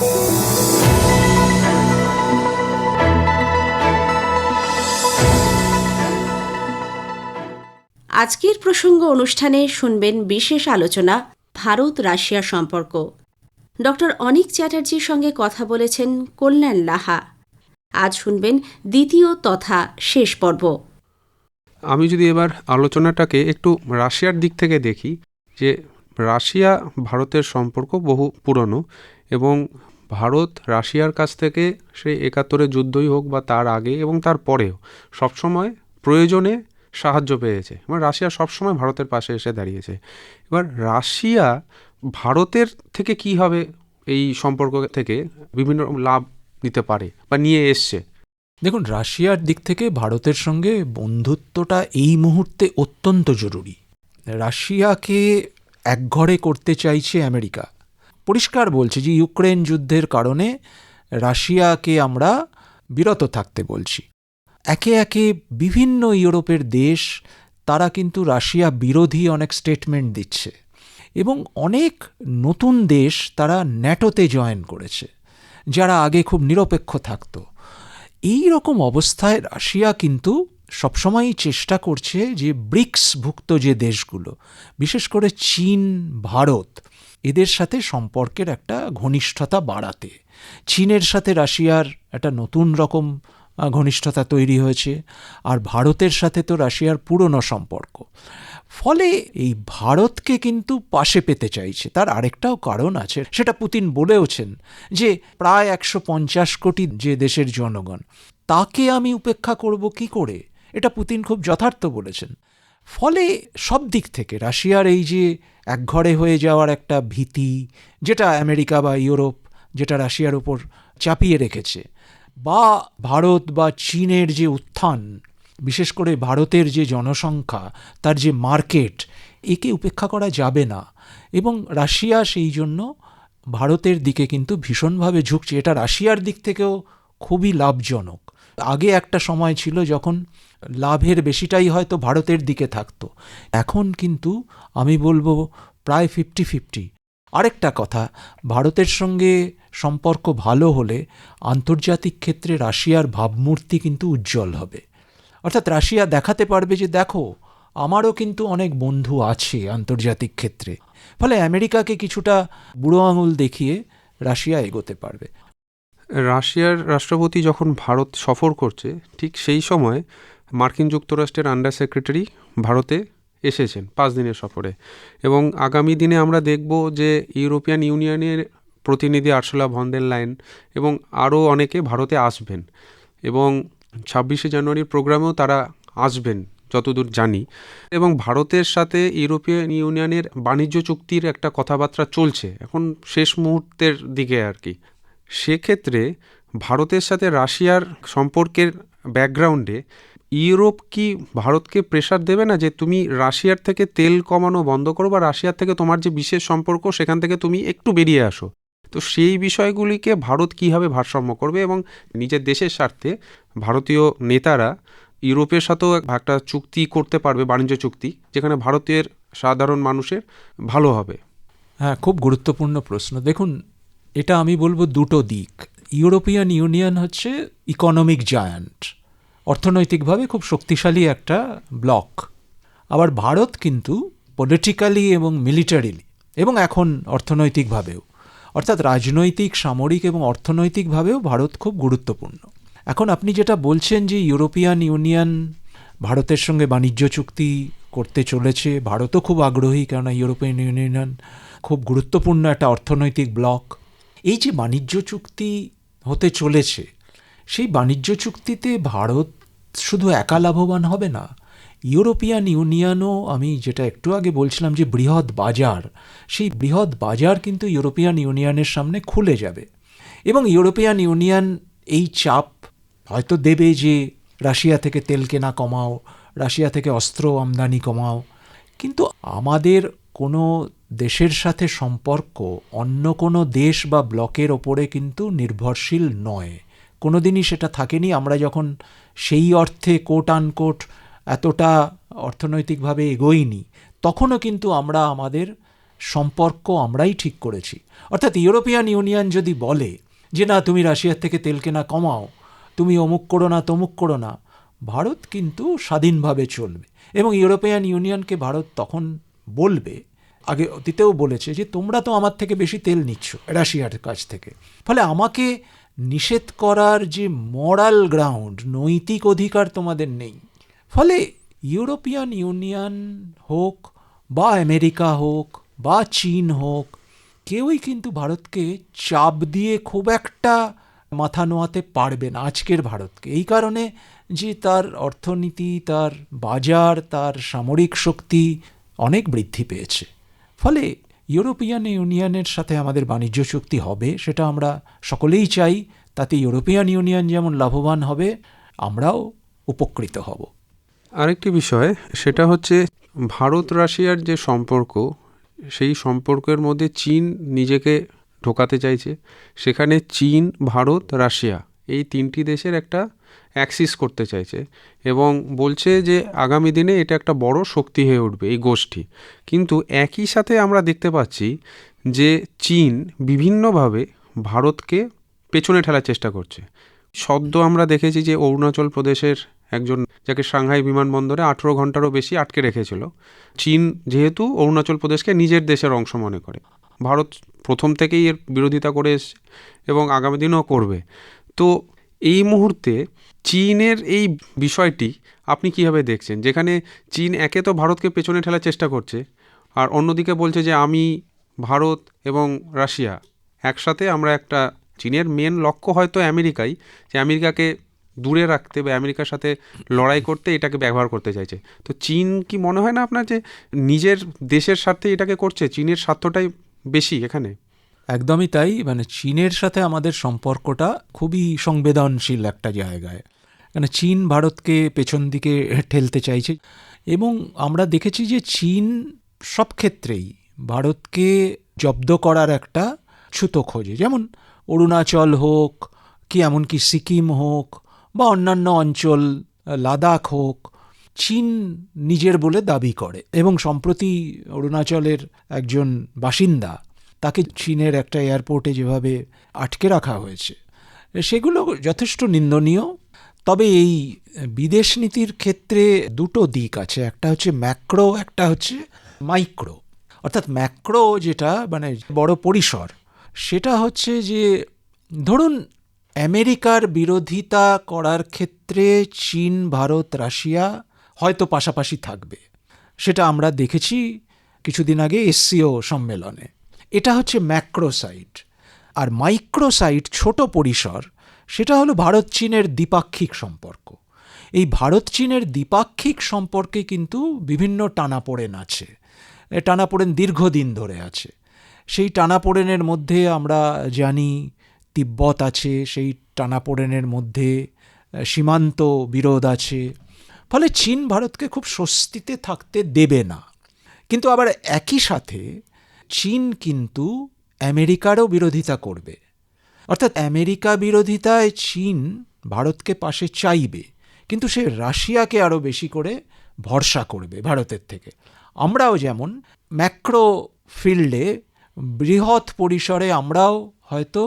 আজকের প্রসঙ্গ অনুষ্ঠানে শুনবেন বিশেষ আলোচনা ভারত রাশিয়া সম্পর্ক। ডক্টর অনিক চ্যাটার্জির সঙ্গে কথা বলেছেন কল্যাণ লাহা। আজ শুনবেন দ্বিতীয় তথা শেষ পর্ব। আমি যদি এবার আলোচনাটাকে একটু রাশিয়ার দিক থেকে দেখি, যে রাশিয়া ভারতের সম্পর্ক বহু পুরনো এবং ভারত রাশিয়ার কাছ থেকে সেই একাত্তরের যুদ্ধই হোক বা তার আগে এবং তার পরেও সবসময় প্রয়োজনে সাহায্য পেয়েছে। এবং রাশিয়া সবসময় ভারতের পাশে এসে দাঁড়িয়েছে। এবার রাশিয়া ভারতের থেকে কি হবে এই সম্পর্ক থেকে বিভিন্ন লাভ নিতে পারে বা নিয়ে এসছে? দেখুন, রাশিয়ার দিক থেকে ভারতের সঙ্গে বন্ধুত্বটা এই মুহূর্তে অত্যন্ত জরুরি। রাশিয়াকে একঘরে করতে চাইছে আমেরিকা। পরিষ্কার বলছে যে ইউক্রেন যুদ্ধের কারণে রাশিয়াকে আমরা বিরত থাকতে বলছি। একে একে বিভিন্ন ইউরোপের দেশ, তারা কিন্তু রাশিয়া বিরোধী অনেক স্টেটমেন্ট দিচ্ছে এবং অনেক নতুন দেশ তারা ন্যাটোতে জয়েন করেছে, যারা আগে খুব নিরপেক্ষ থাকতো। এই রকম অবস্থায় রাশিয়া কিন্তু সবসময়ই চেষ্টা করছে যে ব্রিক্সভুক্ত যে দেশগুলো, বিশেষ করে চীন, ভারত, এদের সাথে সম্পর্কের একটা ঘনিষ্ঠতা বাড়াতে। চীনের সাথে রাশিয়ার একটা নতুন রকম ঘনিষ্ঠতা তৈরি হয়েছে, আর ভারতের সাথে তো রাশিয়ার পুরনো সম্পর্ক। ফলে এই ভারতকে কিন্তু পাশে পেতে চাইছে। তার আরেকটাও কারণ আছে, সেটা পুতিন বলেওছেন যে প্রায় একশো পঞ্চাশ কোটি যে দেশের জনগণ, তাকে আমি উপেক্ষা করব কি করে? এটা পুতিন খুব যথার্থ বলেছেন। ফলে সব দিক থেকে রাশিয়ার এই যে একঘরে হয়ে যাওয়ার একটা ভীতি, যেটা আমেরিকা বা ইউরোপ, যেটা রাশিয়ার উপর চাপিয়ে রেখেছে, বা ভারত বা চীনের যে উত্থান, বিশেষ করে ভারতের যে জনসংখ্যা, তার যে মার্কেট, একে উপেক্ষা করা যাবে না। এবং রাশিয়া সেই জন্য ভারতের দিকে কিন্তু ভীষণভাবে ঝুঁকছে। এটা রাশিয়ার দিক থেকেও খুবই লাভজনক। আগে একটা সময় ছিল যখন লাভের বেশিটাই হয়তো ভারতের দিকে থাকতো। এখন কিন্তু আমি বলব প্রায় ফিফটি ফিফটি আরেকটা কথা, ভারতের সঙ্গে সম্পর্ক ভালো হলে আন্তর্জাতিক ক্ষেত্রে রাশিয়ার ভাবমূর্তি কিন্তু উজ্জ্বল হবে। অর্থাৎ রাশিয়া দেখাতে পারবে যে দেখো, আমারও কিন্তু অনেক বন্ধু আছে আন্তর্জাতিক ক্ষেত্রে। ফলে আমেরিকাকে কিছুটা বুড়ো আঙুল দেখিয়ে রাশিয়া এগোতে পারবে। রাশিয়ার রাষ্ট্রপতি যখন ভারত সফর করছে, ঠিক সেই সময় মার্কিন যুক্তরাষ্ট্রের আন্ডার সেক্রেটারি ভারতে এসেছেন পাঁচ দিনের সফরে। এবং আগামী দিনে আমরা দেখব যে ইউরোপিয়ান ইউনিয়নের প্রতিনিধি আরশোলা ভন্ডের লাইন এবং আরও অনেকে ভারতে আসবেন। এবং ছাব্বিশে জানুয়ারির প্রোগ্রামেও তারা আসবেন, যতদূর জানি। এবং ভারতের সাথে ইউরোপিয়ান ইউনিয়নের বাণিজ্য চুক্তির একটা কথাবার্তা চলছে, এখন শেষ মুহূর্তের দিকে আর কি। সেক্ষেত্রে ভারতের সাথে রাশিয়ার সম্পর্কের ব্যাকগ্রাউন্ডে ইউরোপ কি ভারতকে প্রেশার দেবে না যে তুমি রাশিয়ার থেকে তেল কমানো বন্ধ করো বা রাশিয়ার থেকে তোমার যে বিশেষ সম্পর্ক সেখান থেকে তুমি একটু বেরিয়ে আসো? তো সেই বিষয়গুলিকে ভারত কীভাবে ভারসাম্য করবে এবং নিজের দেশের স্বার্থে ভারতীয় নেতারা ইউরোপের সাথেও একটা চুক্তি করতে পারবে, বাণিজ্য চুক্তি, যেখানে ভারতের সাধারণ মানুষের ভালো হবে? হ্যাঁ খুব গুরুত্বপূর্ণ প্রশ্ন। দেখুন এটা আমি বলব দুটো দিক। ইউরোপিয়ান ইউনিয়ন হচ্ছে ইকোনমিক জায়ান্ট অর্থনৈতিকভাবে খুব শক্তিশালী একটা ব্লক আবার ভারত কিন্তু পলিটিক্যালি এবং মিলিটারিলি এবং এখন অর্থনৈতিকভাবেও। অর্থাৎ রাজনৈতিক, সামরিক এবং অর্থনৈতিকভাবেও ভারত খুব গুরুত্বপূর্ণ। এখন আপনি যেটা বলছেন যে ইউরোপিয়ান ইউনিয়ন ভারতের সঙ্গে বাণিজ্য চুক্তি করতে চলেছে, ভারতও খুব আগ্রহী কেননা ইউরোপিয়ান ইউনিয়ন খুব গুরুত্বপূর্ণ একটা অর্থনৈতিক ব্লক এই যে বাণিজ্য চুক্তি হতে চলেছে, সেই বাণিজ্য চুক্তিতে ভারত শুধু একা লাভবান হবে না, ইউরোপিয়ান ইউনিয়নও আমি যেটা একটু আগে বলছিলাম যে বৃহৎ বাজার, সেই বৃহৎ বাজার কিন্তু ইউরোপিয়ান ইউনিয়নের সামনে খুলে যাবে। এবং ইউরোপিয়ান ইউনিয়ন এই চাপ হয়তো দেবে যে রাশিয়া থেকে তেল কেনা কমাও, রাশিয়া থেকে অস্ত্র আমদানি কমাও। কিন্তু আমাদের কোনো দেশের সাথে সম্পর্ক অন্য কোনো দেশ বা ব্লকের ওপরে কিন্তু নির্ভরশীল নয়। কোনোদিনই সেটা থাকেনি। আমরা যখন সেই অর্থে কোট আনকোট এতটা অর্থনৈতিকভাবে এগোইনি, তখনও কিন্তু আমরা আমাদের সম্পর্ক আমরাই ঠিক করেছি। অর্থাৎ ইউরোপিয়ান ইউনিয়ন যদি বলে যে, না, তুমি রাশিয়ার থেকে তেল কেনা কমাও, তুমি অমুক করো না, তমুক করো না, ভারত কিন্তু স্বাধীনভাবে চলবে এবং ইউরোপিয়ান ইউনিয়নকে ভারত তখন বলবে আগে অতীতেও বলেছে যে, তোমরা তো আমার থেকে বেশি তেল নিচ্ছ রাশিয়ার কাছ থেকে। ফলে আমাকে নিষেধ করার যে মরাল গ্রাউন্ড নৈতিক অধিকার তোমাদের নেই। ফলে ইউরোপিয়ান ইউনিয়ন হোক বা আমেরিকা হোক বা চীন হোক, কেউই কিন্তু ভারতকে চাপ দিয়ে খুব একটা মাথা নোয়াতে পারবে না আজকের ভারতকে। এই কারণে যে তার অর্থনীতি, তার বাজার, তার সামরিক শক্তি অনেক বৃদ্ধি পেয়েছে। ফলে ইউরোপিয়ান ইউনিয়নের সাথে আমাদের বাণিজ্য চুক্তি হবে, সেটা আমরা সকলেই চাই। তাতে ইউরোপিয়ান ইউনিয়ন যেমন লাভবান হবে, আমরাও উপকৃত হব। আরেকটি বিষয়, সেটা হচ্ছে ভারত রাশিয়ার যে সম্পর্ক, সেই সম্পর্কের মধ্যে চীন নিজেকে ঢোকাতে চাইছে। সেখানে চীন, ভারত, রাশিয়া। এই তিনটি দেশের একটা অ্যাক্সিস করতে চাইছে এবং বলছে যে আগামী দিনে এটা একটা বড় শক্তি হয়ে উঠবে এই গোষ্ঠী। কিন্তু একই সাথে আমরা দেখতে পাচ্ছি যে চীন বিভিন্নভাবে ভারতকে পেছনে ঠেলার চেষ্টা করছে। সদ্য আমরা দেখেছি যে অরুণাচল প্রদেশের একজন, যাকে সাংহাই বিমানবন্দরে আঠেরো ঘন্টারও বেশি আটকে রেখেছিল, চীন যেহেতু অরুণাচল প্রদেশকে নিজের দেশের অংশ মনে করে। ভারত প্রথম থেকেই এর বিরোধিতা করে এসছে এবং আগামী দিনও করবে। তো এই মুহূর্তে চীনের এই বিষয়টি আপনি কীভাবে দেখছেন? যেখানে চীন একে তো ভারতকে পেছনে ঠেলার চেষ্টা করছে, আর অন্যদিকে বলছে যে আমি, ভারত এবং রাশিয়া একসাথে আমরা একটা চীনের মেন লক্ষ্য হয়তো আমেরিকাই, যে আমেরিকাকে দূরে রাখতে বা আমেরিকার সাথে লড়াই করতে এটাকে ব্যবহার করতে চাইছে। তো চীন কি মনে হয় না আপনার যে নিজের দেশের স্বার্থে এটাকে করছে? চীনের স্বার্থটাই বেশি এখানে? একদমই তাই মানে চীনের সাথে আমাদের সম্পর্কটা খুবই সংবেদনশীল একটা জায়গায়। মানে চীন ভারতকে পেছন দিকে ঠেলতে চাইছে এবং আমরা দেখেছি যে চীন সব ক্ষেত্রেই ভারতকে জব্দ করার একটা ছুতো খোঁজে। যেমন অরুণাচল হোক, কি এমনকি সিকিম হোক বা অন্যান্য অঞ্চল, লাদাখ হোক, চীন নিজের বলে দাবি করে এবং সম্প্রতি অরুণাচলের একজন বাসিন্দা তাকে চীনের একটা এয়ারপোর্টে যেভাবে আটকে রাখা হয়েছে, সেগুলো যথেষ্ট নিন্দনীয়। তবে এই বিদেশ নীতির ক্ষেত্রে দুটো দিক আছে, একটা হচ্ছে ম্যাক্রো, একটা হচ্ছে মাইক্রো। অর্থাৎ ম্যাক্রো যেটা মানে বড় পরিসর, সেটা হচ্ছে যে, ধরুন আমেরিকার বিরোধিতা করার ক্ষেত্রে চীন, ভারত, রাশিয়া হয়তো পাশাপাশি থাকবে। সেটা আমরা দেখেছি কিছুদিন আগে এসসিও সম্মেলনে। এটা হচ্ছে ম্যাক্রোসাইট। আর মাইক্রোসাইট ছোট পরিসর, সেটা হলো ভারত চীনের দ্বিপাক্ষিক সম্পর্ক। এই ভারত চীনের দ্বিপাক্ষিক সম্পর্কে কিন্তু বিভিন্ন টানাপোড়েন আছে। টানাপোড়েন দীর্ঘদিন ধরে আছে। সেই টানাপোড়েনের মধ্যে আমরা জানি তিব্বত আছে, সেই টানাপোড়েনের মধ্যে সীমান্ত বিরোধ আছে। ফলে চীন ভারতকে খুব স্বস্তিতে থাকতে দেবে না। কিন্তু আবার একই সাথে চীন কিন্তু আমেরিকারও বিরোধিতা করবে। অর্থাৎ আমেরিকা বিরোধিতায় চীন ভারতকে পাশে চাইবে, কিন্তু সে রাশিয়াকে আরও বেশি করে ভরসা করবে ভারতের থেকে। আমরাও যেমন ম্যাক্রো ফিল্ডে বৃহৎ পরিসরে আমরাও হয়তো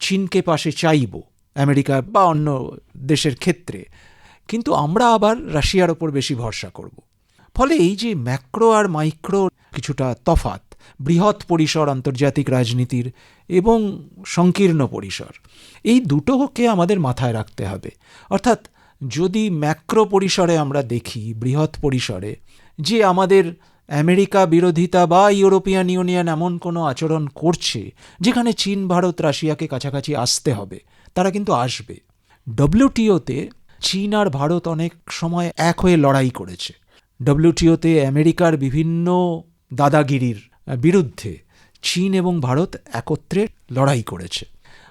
চীনকে পাশে চাইব আমেরিকা বা অন্য দেশের ক্ষেত্রে, কিন্তু আমরা আবার রাশিয়ার ওপর বেশি ভরসা করব। ফলে এই যে ম্যাক্রো আর মাইক্রো কিছুটা তফাত বৃহৎ পরিসর আন্তর্জাতিক রাজনীতির এবং সংকীর্ণ পরিসর। এই দুটোকে আমাদের মাথায় রাখতে হবে। অর্থাৎ যদি ম্যাক্রো পরিসরে আমরা দেখি, বৃহৎ পরিসরে, যে আমাদের আমেরিকা বিরোধিতা বা ইউরোপিয়ান ইউনিয়ন এমন কোনো আচরণ করছে, যেখানে চীন, ভারত, রাশিয়াকে কাছাকাছি আসতে হবে, তারা কিন্তু আসবে। ডব্লিউটিওতে চীন আর ভারত অনেক সময় এক হয়ে লড়াই করেছে। ডব্লিউটিওতে আমেরিকার বিভিন্ন দাদাগিরির বিরুদ্ধে চীন এবং ভারত একত্রে লড়াই করেছে।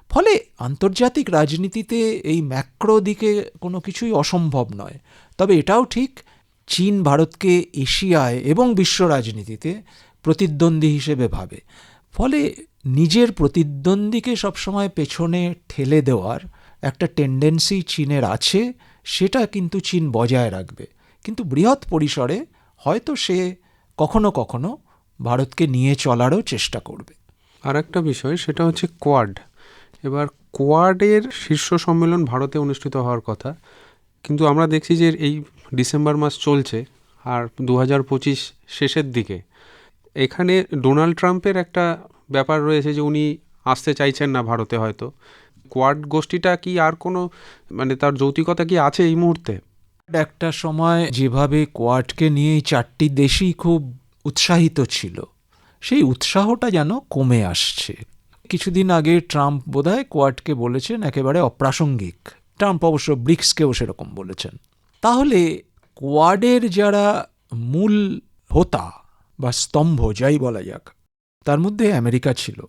ফলে আন্তর্জাতিক রাজনীতিতে এই ম্যাক্রো দিকে কোনো কিছুই অসম্ভব নয়। তবে এটাও ঠিক, চীন ভারতকে এশিয়ায় এবং বিশ্ব রাজনীতিতে প্রতিদ্বন্দ্বী হিসেবে ভাবে। ফলে নিজের প্রতিদ্বন্দ্বীকে সবসময় পেছনে ঠেলে দেওয়ার একটা টেন্ডেন্সি চীনের আছে, সেটা কিন্তু চীন বজায় রাখবে। কিন্তু বৃহৎ পরিসরে হয়তো সে কখনো কখনো ভারতকে নিয়ে চলারও চেষ্টা করবে। আর একটা বিষয় সেটা হচ্ছে কোয়াড। এবার কোয়াডের শীর্ষ সম্মেলন ভারতে অনুষ্ঠিত হওয়ার কথা কিন্তু আমরা দেখছি যে এই ডিসেম্বর মাস চলছে আর দু হাজার পঁচিশ শেষের দিকে। এখানে ডোনাল্ড ট্রাম্পের একটা ব্যাপার রয়েছে যে উনি আসতে চাইছেন না ভারতে হয়তো। কোয়াড গোষ্ঠীটা কি আর কোনো মানে তার যৌতিকতা কি আছে এই মুহূর্তে? একটা সময় যেভাবে কোয়াডকে নিয়ে এই চারটি দেশই খুব উৎসাহিত ছিল। সেই উৎসাহটা যেন কমে আসছে। কিছুদিন আগে ট্রাম্প বোধহয় কোয়াডকে বলেছেন, একেবারে অপ্রাসঙ্গিক। ট্রাম্প অবশ্য ব্রিক্সকেও সেরকম বলেছেন। তাহলে কোয়াডের যারা মূল হোতা বা স্তম্ভ, যাই বলা যাক, তার মধ্যে আমেরিকা ছিল।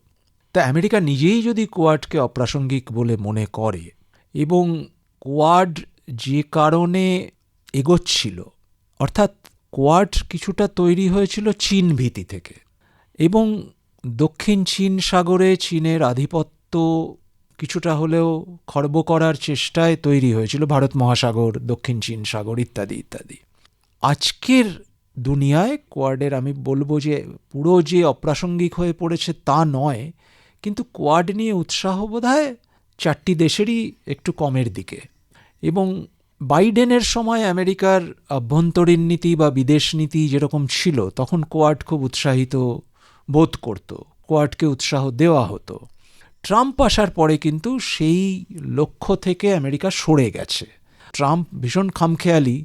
তা আমেরিকা নিজেই যদি কোয়াডকে অপ্রাসঙ্গিক বলে মনে করে এবং কোয়াড যে কারণে এগোচ্ছিল, অর্থাৎ কোয়াড কিছুটা তৈরি হয়েছিল চীন ভীতি থেকে এবং দক্ষিণ চীন সাগরে চীনের আধিপত্য কিছুটা হলেও খর্ব করার চেষ্টায় তৈরি হয়েছিল, ভারত মহাসাগর, দক্ষিণ চীন সাগর ইত্যাদি ইত্যাদি। আজকের দুনিয়ায় কোয়াডের আমি বলব যে পুরো যে অপ্রাসঙ্গিক হয়ে পড়েছে তা নয়, কিন্তু কোয়াড নিয়ে উৎসাহ বোধহয় চারটি দেশেরই একটু কমের দিকে। এবং বাইডেনের সময় আমেরিকার আভ্যন্তরীণ নীতি বা বিদেশ নীতি যেরকম ছিল, তখন কোয়াড খুব উৎসাহিত বোধ করত, কোয়াডকে উৎসাহ দেওয়া হতো। ট্রাম্প আসার পরে কিন্তু সেই লক্ষ্য থেকে আমেরিকা সরে গেছে। ট্রাম্প ভীষণ খামখেয়ালি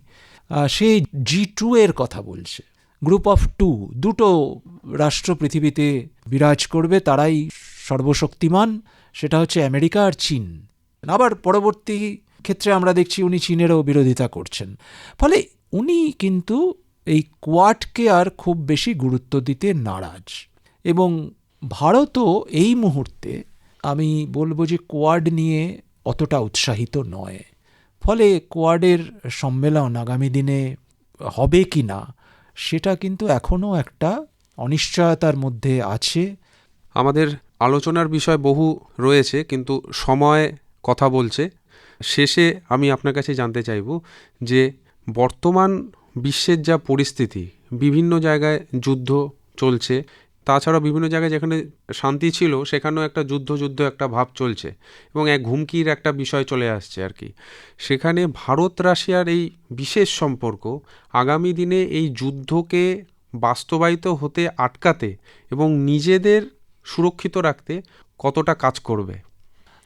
সে জি টু এর কথা বলছে। গ্রুপ অফ টু, দুটো রাষ্ট্র পৃথিবীতে বিরাজ করবে, তারাই সর্বশক্তিমান, সেটা হচ্ছে আমেরিকা আর চীন। আবার পরবর্তী ক্ষেত্রে আমরা দেখছি উনি চীনেরও বিরোধিতা করছেন। ফলে উনি কিন্তু এই কোয়াডকে আর খুব বেশি গুরুত্ব দিতে নারাজ। এবং ভারতও এই মুহূর্তে আমি বলব যে কোয়াড নিয়ে অতটা উৎসাহিত নয়। ফলে কোয়াডের সম্মেলন আগামী দিনে হবে কি না, সেটা কিন্তু এখনও একটা অনিশ্চয়তার মধ্যে আছে। আমাদের আলোচনার বিষয় বহু রয়েছে, কিন্তু সময় কথা বলছে। শেষে আমি আপনার কাছে জানতে চাইব যে বর্তমান বিশ্বের যা পরিস্থিতি, বিভিন্ন জায়গায় যুদ্ধ চলছে তাছাড়া বিভিন্ন জায়গায় যেখানে শান্তি ছিল, সেখানেও একটা যুদ্ধ যুদ্ধ একটা ভাব চলছে এবং এক ঘুমকির একটা বিষয় চলে আসছে আর কি। সেখানে ভারত রাশিয়ার এই বিশেষ সম্পর্ক আগামী দিনে এই যুদ্ধকে বাস্তবায়িত হতে আটকাতে এবং নিজেদের সুরক্ষিত রাখতে কতটা কাজ করবে?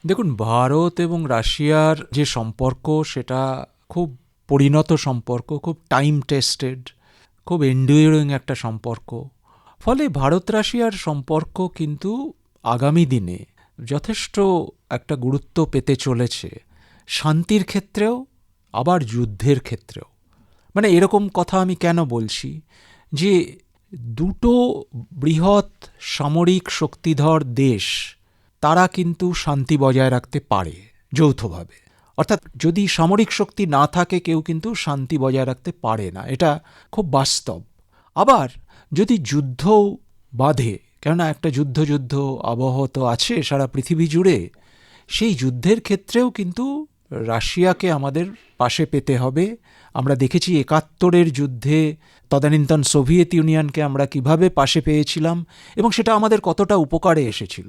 দেখুন, ভারত এবং রাশিয়ার যে সম্পর্ক, সেটা খুব পরিণত সম্পর্ক, খুব টাইম টেস্টেড খুব এন্ডুয়ারিং একটা সম্পর্ক। ফলে ভারত রাশিয়ার সম্পর্ক কিন্তু আগামী দিনে যথেষ্ট একটা গুরুত্ব পেতে চলেছে। শান্তির ক্ষেত্রেও, আবার যুদ্ধের ক্ষেত্রেও। মানে এরকম কথা আমি কেন বলছি? যে দুটো বৃহৎ সামরিক শক্তিধর দেশ তারা কিন্তু শান্তি বজায় রাখতে পারে, যৌথভাবে। অর্থাৎ যদি সামরিক শক্তি না থাকে, কেউ কিন্তু শান্তি বজায় রাখতে পারে না। এটা খুব বাস্তব। আবার যদি যুদ্ধও বাধে, কেননা একটা যুদ্ধ যুদ্ধ আবহ তো আছে সারা পৃথিবী জুড়ে, সেই যুদ্ধের ক্ষেত্রেও কিন্তু রাশিয়াকে আমাদের পাশে পেতে হবে। আমরা দেখেছি একাত্তরের যুদ্ধে তদানীন্তন সোভিয়েত ইউনিয়নকে আমরা কীভাবে পাশে পেয়েছিলাম এবং সেটা আমাদের কতটা উপকারে এসেছিল।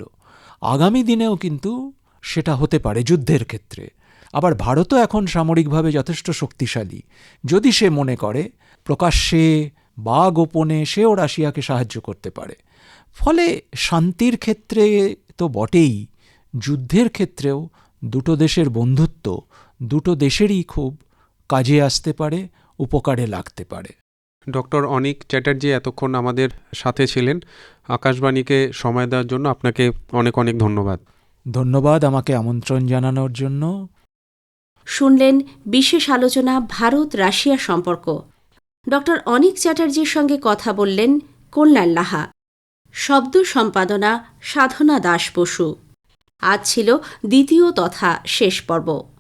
আগামী দিনেও কিন্তু সেটা হতে পারে যুদ্ধের ক্ষেত্রে। আবার ভারতও এখন সামরিকভাবে যথেষ্ট শক্তিশালী। যদি সে মনে করে, প্রকাশ্যে বা গোপনে সেও রাশিয়াকে সাহায্য করতে পারে। ফলে শান্তির ক্ষেত্রে তো বটেই, যুদ্ধের ক্ষেত্রেও দুটো দেশের বন্ধুত্ব, দুটো দেশেরই খুব কাজে আসতে পারে, উপকারে লাগতে পারে। ডক্টর অনিক চ্যাটার্জি এতক্ষণ আমাদের সাথে ছিলেন। আকাশবাণীকে সময় দেওয়ার জন্য আপনাকে অনেক অনেক ধন্যবাদ। ধন্যবাদ আমাকে আমন্ত্রণ জানানোর জন্য। শুনলেন বিশেষ আলোচনা ভারত রাশিয়া সম্পর্ক। ডক্টর অনিক চ্যাটার্জির সঙ্গে কথা বললেন কল্যাণ লাহা। শব্দ সম্পাদনা সাধনা দাস বসু। আজ ছিল দ্বিতীয় তথা শেষ পর্ব।